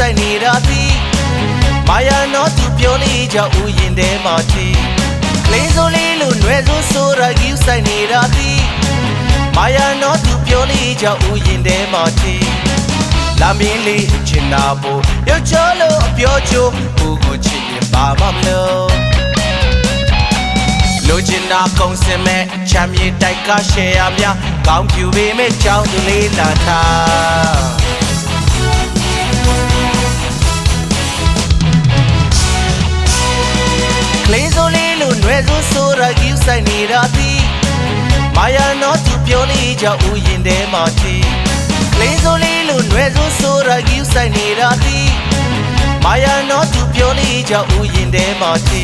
ဆိုင်နေရသည်မာယာနော်သူပြောလေးကြောင့်ဥယင်ထဲမှာချီကလေးစိုးလေးလိုနွယ်စိုးဆိုရာကြီးဆိုင်နေရသည်မာယာနော်သူပြောလေးကြောင့်ဥယင်ထဲမှာချီလာမင်းလေးချင်နာဖို့ရုပ်ချလို့အပြောချိုးကိုကိုချစ်ရင်ဘာမှမလုပ်လိုချင်တာကုန်စင်မဲ့ချမ်းမြေတိုက်ကရှယ်ယာများကောင်းပြူပေမဲ့ချောင်းသူလေးလာထား လေးစိုးလေးလူနွယ်စိုးစိုးရကြီးဆိုင်နေတာသည်မာယာနော်သူပြောလေးကြောင့်ဥယင်ထဲမှာချီကလေးစိုးလေးလူနွယ်စိုးစိုးရကြီးဆိုင်နေတာသည်မာယာနော်သူပြောလေးကြောင့်ဥယင်ထဲမှာချီ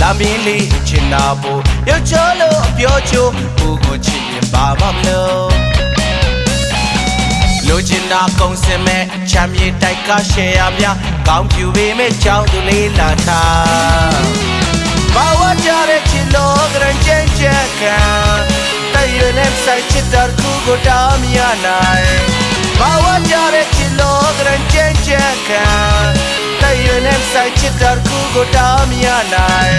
လာမင်းလေးချင်နာဖို့ရုပ်ချောလို့အပြောချိုးဘူးကိုချစ်ရင်ပါမမလို့လိုချင်တာကုန်စင်မဲ့ချမ်းမြေတိုက်ကရှယ်ယာများကောင်းပြူပေမဲ့ကြောင်းသူလေးလာထား ချက်ခံတရွေနဲ့ဆိုင်ချစ်တဲ့ကူကိုတားမြနိုင်ဘာဝကြတဲ့ချီလိုဂရန်ချင်ချက်ခံတရွေနဲ့ဆိုင်ချစ်တဲ့ကူကိုတားမြနိုင်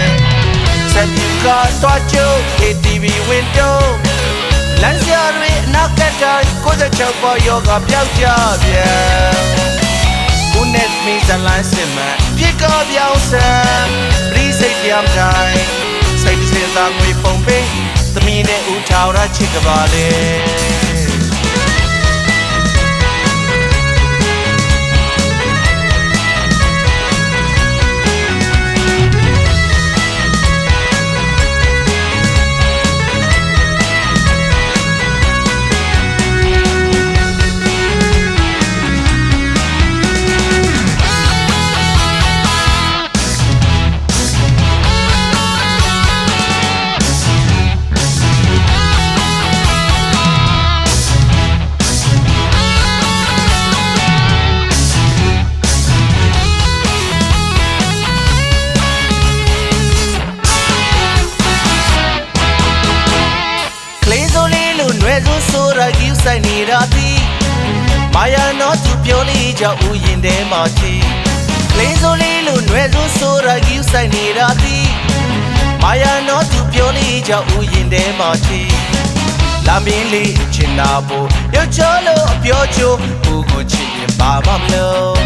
ဆက်ပြကတော့ချိုး ATV window လမ်းရှာတွေအနောက်ကတိုင်းကိုယ်ချက်ပေါ်ယောဂပြောက်ကြပြန်ဦးနဲ့မင်းဇလန်းစင်မပြေကပြောင်းဆန်ရီစိတ်ပြောင်းတိုင်းစိတ်စင်သာငွေပုံပင်း သမီးနဲ့ဦးထောင်ရချစ်ကပါလေ နွယ်စိုးစိုးရကြီးဆိုင်နေတာသည်မာယာနော်သူပြောလေးကြောင့်ဥယင်ထဲမှာချီကလေးစိုးလေးလူနွယ်စိုးစိုးရကြီးဆိုင်နေတာသည်မာယာနော်သူပြောလေးကြောင့်ဥယင်ထဲမှာချီလာမင်းလေးချင်နာဖို့ရုပ်ချောလို့အပြောချိုးဘူးကိုချစ်ရင်ပါမမလို့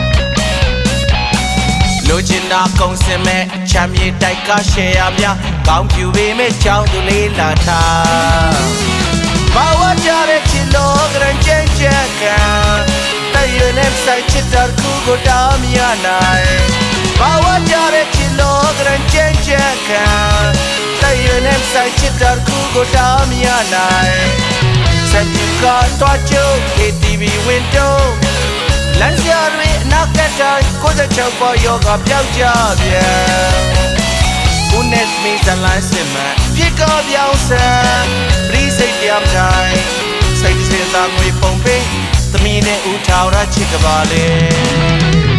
လိုချင်တာကုန်စင်မဲ့ချမ်းမြေတိုက်ကရှယ်ယာများကောင်းပြူပေမဲ့ကြောင်းသူလေးလာထား ဘာဝကြတဲ့ချီလိုဂရန်ချင်ချက်ခံတရွေနဲ့ဆိုင်ချစ်တဲ့ကူကိုတားမြနိုင်ဘာဝကြတဲ့ချီလိုဂရန်ချင်ချက်ခံတရွေနဲ့ဆိုင်ချစ်တဲ့ကူကိုတားမြနိုင်စက်ကတော့ချိုး ATV window လမ်းရှာတွေအနောက်ကတိုင်းကိုယ်ချက် ထာဝရချစ်ကပါလေ